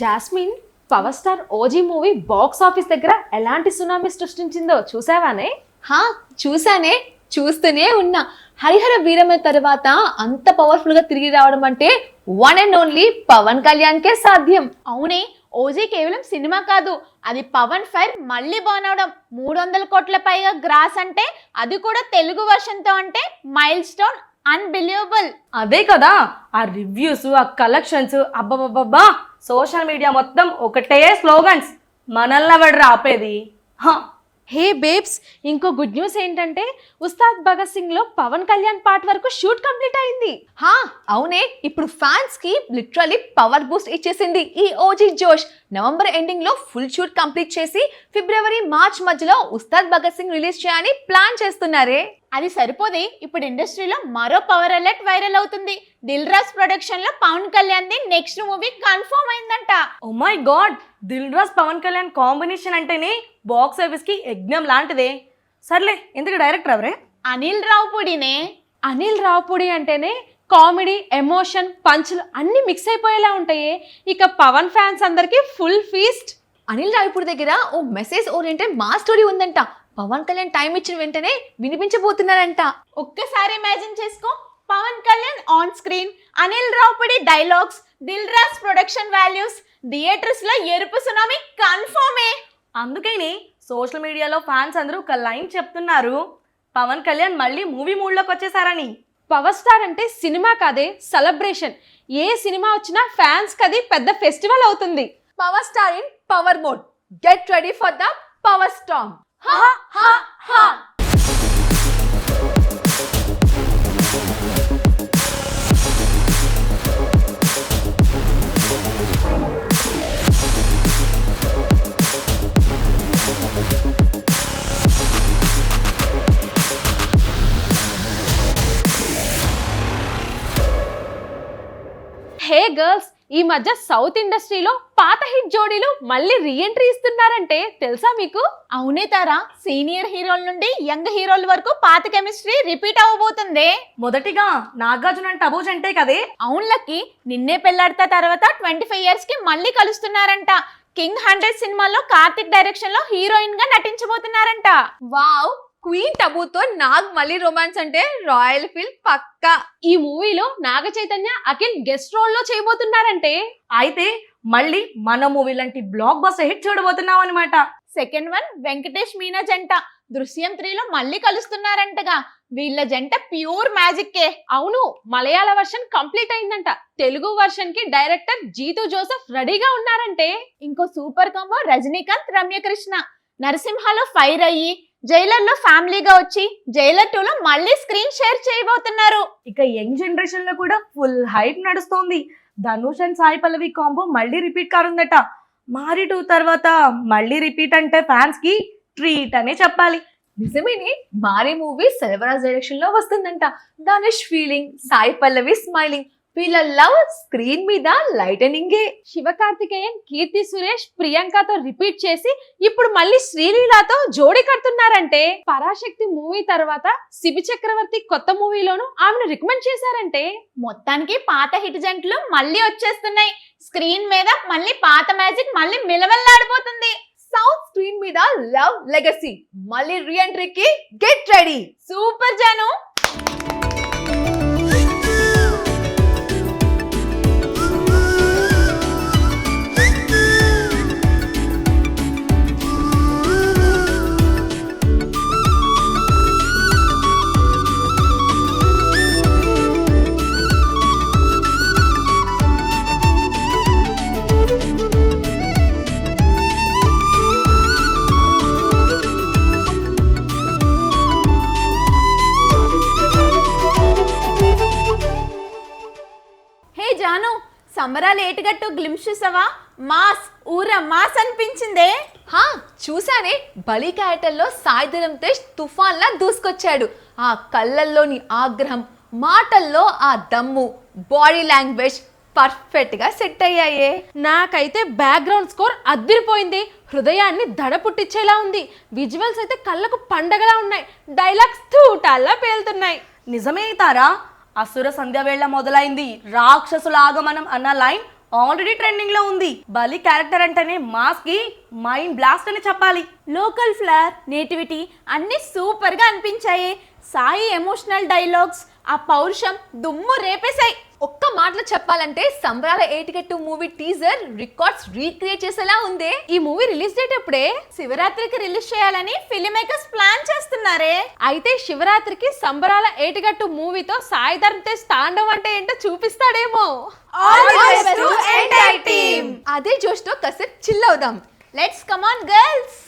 Jasmine power star OG movie box office దగ్గర ఎలాంటి tsunami సృష్టించిందో చూసావానే? హా చూసానే చూస్తూనే ఉన్నా. హరిహర వీరమ తర్వాత అంత పవర్ఫుల్గా తిరిగి రావడం అంటే one and only Pawan Kalyan కే సాధ్యం. అవునే ఓజీ కేవలం సినిమా కాదు అది పవన్ ఫైర్ మళ్ళీ బాన్ అవడం. మూడు వందల కోట్ల పైగా గ్రాస్ అంటే అది కూడా తెలుగు వర్షన్తో అంటే మైల్ స్టోన్ అన్బిలీవబుల్ అదే కదా ఆ రివ్యూస్ ఆ కలెక్షన్స్ అబ్బబ్బబ్బా సోషల్ మీడియా మొత్తం ఒకటే స్లోగన్స్. మనల్ని ఎవడు ఆపేది హ, హే బేబ్స్ ఇంకో గుడ్ న్యూస్ ఏంటంటే ఉస్తాద్ భగత్ సింగ్లో పవన్ కళ్యాణ్ పార్ట్ వరకు షూట్ కంప్లీట్ అయింది. హా అవునే. ఇప్పుడు ఫ్యాన్స్కి లిటరలీ పవర్ బూస్ట్ ఇచ్చేసింది ఈ ఓజీ జోష్. నవంబర్ ఎండింగ్లో ఫుల్ షూట్ కంప్లీట్ చేసి ఫిబ్రవరి మార్చ్ మధ్యలో ఉస్తాద్ భగత్ సింగ్ రిలీజ్ చేయని ప్లాన్ చేస్తున్నారే. అది సరిపోదే. ఇప్పుడు ఇండస్ట్రీలో మరో పవర్ అలర్ట్ వైరల్ అవుతుంది. దిల్ రాజ్ ప్రొడక్షన్లో Pawan Kalyan the next movie confirm అయిందంట. ఓ my God Dil Raj Pawan Kalyan combination అంటేనే బాక్స్ ఆఫీస్కి యజ్ఞం లాంటిదే. సర్లే ఎందుకు డైరెక్టర్ ఎవరే? అనిల్ రావుపూడినే. అనిల్ రావుపూడి అంటేనే కామెడీ ఎమోషన్ పంచులు అన్ని మిక్స్ అయిపోయేలా ఉంటాయి. ఇక పవన్ ఫ్యాన్స్ అందరికి ఫుల్ ఫీస్ట్. అనిల్ రావిపూడి దగ్గర ఓ మెసేజ్ ఓరియంటెడ్ మా స్టోరీ ఉందంట. పవన్ కళ్యాణ్ టైం ఇచ్చిన వెంటనే వినిపించబోతున్నారంట. ఒక్కసారి ఇమాజిన్ చేసుకో. Pawan Kalyan on screen Anil Ravupudi dialogues Dil Raj production values థియేటర్స్లో ఎరుపు సునామీ కన్ఫర్మే అందుకని సోషల్ మీడియాలో ఫ్యాన్స్ అందరూ ఒక లైన్ చెప్తున్నారు. పవన్ కళ్యాణ్ మళ్ళీ మూవీ మూడ్లోకి వచ్చేసారని. పవర్ స్టార్ అంటే సినిమా కాదే సెలబ్రేషన్ ఏ సినిమా వచ్చినా ఫ్యాన్స్ కది పెద్ద ఫెస్టివల్ అవుతుంది. Power star in power mode. Get ready for the power storm హా. గర్ల్స్ ఈ మధ్య సౌత్ ఇండస్ట్రీలో పాత హిట్ జోడీలు మళ్ళీ రీఎంట్రీ ఇస్తున్నారంటే తెలుసా మీకు? అవునే తారా సీనియర్ హీరోల నుండి యంగ్ హీరోల వరకు పాత కెమిస్ట్రీ రిపీట్ అవ్వబోతుంది. మొదటిగా నాగార్జున అండ్ టబూజ్ అంటే కదే. అవునులకి నిన్నే పెళ్ళాడతా తర్వాత ట్వంటీ ఫైవ్ ఇయర్స్కి మళ్ళీ కలుస్తున్నారంట. కింగ్ హండ్రెడ్ సినిమాలో కార్తిక్ డైరెక్షన్లో హీరోయిన్గా నటించబోతున్నారంట. వావ్ క్వీన్ టబూతో నాగ్ మళ్ళీ రొమాన్స్ అంటే రాయల్ ఫీల్ పక్కా. ఈ మూవీలో నాగ చైతన్య అఖిల్ గెస్ట్ రోల్లో చేయబోతున్నారంటే అయితే మళ్ళీ మన మూవీ లాంటి బ్లాక్ బస్టర్ హిట్ చూడబోతున్నాం అనమాట సెకండ్ వన్ వెంకటేష్ మీనా జంట. దృశ్యం త్రీలో మళ్ళీ కలుస్తున్నారంటగా. వీళ్ళ జంట ప్యూర్ మ్యాజిక్ కే అవును మలయాళ వర్షన్ కంప్లీట్ అయిందంట. తెలుగు వర్షన్కి డైరెక్టర్ జీతు జోసెఫ్ రెడీగా ఉన్నారంటే ఇంకో super combo Rajinikanth Ramyakrishna. నరసింహలో fire అయ్యి జైలర్లో ఫ్యామిలీగా వచ్చి జైలర్ టూ లో మళ్ళీ స్క్రీన్ షేర్ చేయబోతున్నారు. ఇక యంగ్ జనరేషన్లో కూడా ఫుల్ హైప్ నడుస్తోంది. ధనుష్ అండ్ సాయి పల్లవి కాంబో మళ్ళీ రిపీట్ కారుందట మారి టూ తర్వాత మళ్ళీ రిపీట్ అంటే ఫ్యాన్స్కి ట్రీట్ అనే చెప్పాలి. నిజమేనే మారీ మూవీ సెల్వరాజ్ డైరెక్షన్లో వస్తుందంట. ధనుష్ ఫీలింగ్ సాయి పల్లవి స్మైలింగ్ వీళ్ళ లవ్ స్క్రీన్ మీద లైటనింగే. శివకార్తికేయన్ కీర్తి సురేష్ ప్రియాంకతో రిపీట్ చేసి ఇప్పుడు మళ్ళీ శ్రీలీలాతో జోడీ కడుతున్నారంటే. పరాశక్తి మూవీ తర్వాత శిబి చక్రవర్తి కొత్త మూవీలోను ఆమెను రికమెండ్ చేశారంటే. మొత్తానికి పాత హిట్ జంటలు మళ్ళీ వచ్చేస్తున్నాయి. స్క్రీన్ మీద మళ్ళీ పాత మ్యాజిక్ మళ్ళీ మిలవల్లాడిపోతుంది. సౌత్ స్క్రీన్ మీద లవ్ లెగసీ మళ్ళీ రీఎంట్రీకి get ready. Super Jaanu. Jaanu సంబరాలు ఏటుగట్టు గ్లిమ్స్ చూసావా మాస్ ఊర మాస్ అనిపించిందే. హా చూసానే బలి క్యారెక్టర్లో సాయి ధరమ్ తేజ్ తుఫాన్లా దూసుకొచ్చాడు. ఆ కళ్ళల్లోని ఆగ్రహం మాటల్లో ఆ దమ్ము బాడీ లాంగ్వేజ్ పర్ఫెక్ట్గా సెట్ అయ్యాయే నాకైతే బ్యాక్గ్రౌండ్ స్కోర్ అద్దిరిపోయింది. హృదయాన్ని దడ పుట్టించేలా ఉంది. విజువల్స్ అయితే కళ్ళకు పండగలా ఉన్నాయి. డైలాగ్స్ తూటాల్లా పేలుతున్నాయి. నిజమే తారా. అసుర సంధ్యవేళ మొదలైంది. రాక్షసుల ఆగమనం అన్న లైన్ ఆల్రెడీ ట్రెండింగ్లో ఉంది. బలి క్యారెక్టర్ అంటేనే మాస్కి మైండ్ బ్లాస్ట్ అని చెప్పాలి. లోకల్ ఫ్లర్ నేటివిటీ అన్ని సూపర్గా అనిపించాయి. సాయి ఎమోషనల్ డైలాగ్స్ ఆ పౌరుషం దుమ్ము రేపేశాయి. ఒక్క మాటలో చెప్పాలంటే Sambarala Yetigattu movie teaser records recreate చేసేలా ఉందే. ఈ మూవీ రిలీజ్ డేట్ ఎప్పుడే? శివరాత్రికి రిలీజ్ చేయాలని ఫిల్మ్ మేకర్స్ ప్లాన్ చేస్తున్నారే. అయితే శివరాత్రికి సంబరాల ఏటిగట్టు మూవీతో సాయి ధర్మ తేజ్ తాండవం అంటే ఏంటో చూపిస్తాడేమో. అదే జోష్తో కాసేపు చిల్ అవుదాం. Let's come on girls